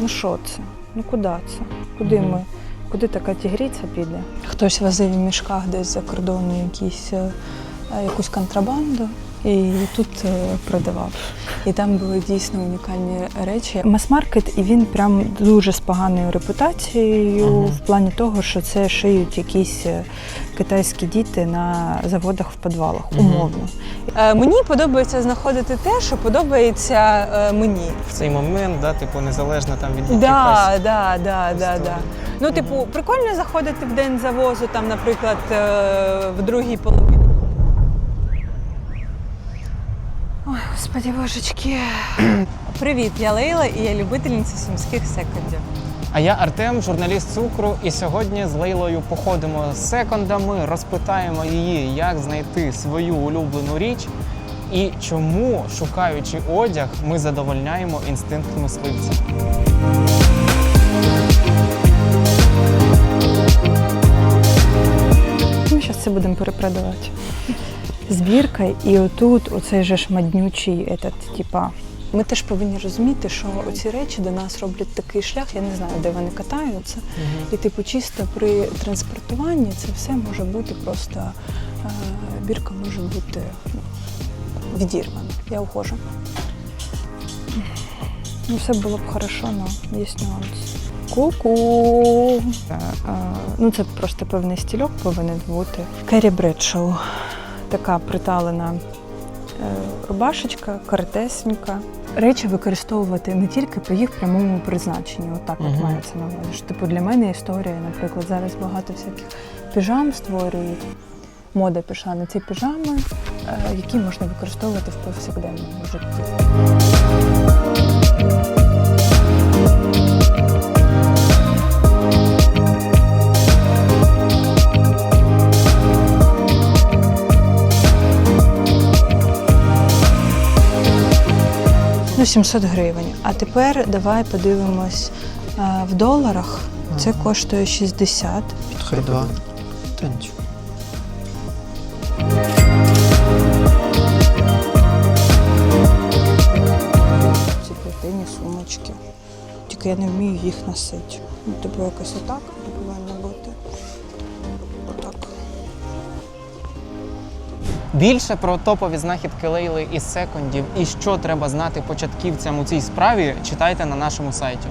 Ну що це? Ну куди це? Куди Мгм. ми? Куди така тігриця піде? Хтось возив в мішках десь за кордону якісь, е, е, якусь контрабанду і тут е, продавав. І там були дійсно унікальні речі. Мас-маркет, і він прям дуже з поганою репутацією Мгм. в плані того, що це шиють якісь е, китайські діти на заводах в підвалах, Мгм. умовно. Е, Мені подобається знаходити те, що подобається е, мені. В цей момент, да, типу, незалежно там від якихось Да, да, да, да, да. Ну, типу, прикольно заходити в день завозу, там, наприклад, е, в другій половині. Господи божечки. Привіт, я Лейла і я любительниця сумських секондів. А я Артем, журналіст цукру, і сьогодні з Лейлою походимо з секондами, розпитаємо її, як знайти свою улюблену річ і чому, шукаючи одяг, ми задовольняємо інстинкт мисливця. Ми зараз це будемо перепродавати. Збірка, і отут оцей же ж маднючий, этот, типа. Ми теж повинні розуміти, що оці речі до нас роблять такий шлях, я не знаю, де вони катаються. І типу, чисто при транспортуванні це все може бути просто е, бірка може бути ну, відірвана. Я ухожу. Ну, все було б хорошо, але є нюанс. Ку-ку. Е, е, Ну, це просто певний стільок повинен бути. Керрі Бредшоу. Така приталена е, рубашечка, коротесенька. Речі використовувати не тільки по їх прямому призначенню. Отак Мгм. от мається на увазі. Типу для мене історія, наприклад, зараз багато всяких піжам створюють. Мода пішла на ці піжами, е, які можна використовувати в повсякденному житті. Ну, 700 гривень. А тепер давай подивимось е, в доларах. Це коштує 60. Хай два. Та нічого. Ці плетені сумочки. Тільки я не вмію їх носити. Ну, типу якось отак Більше про топові знахідки Лейли із секондів і що треба знати початківцям у цій справі читайте на нашому сайті.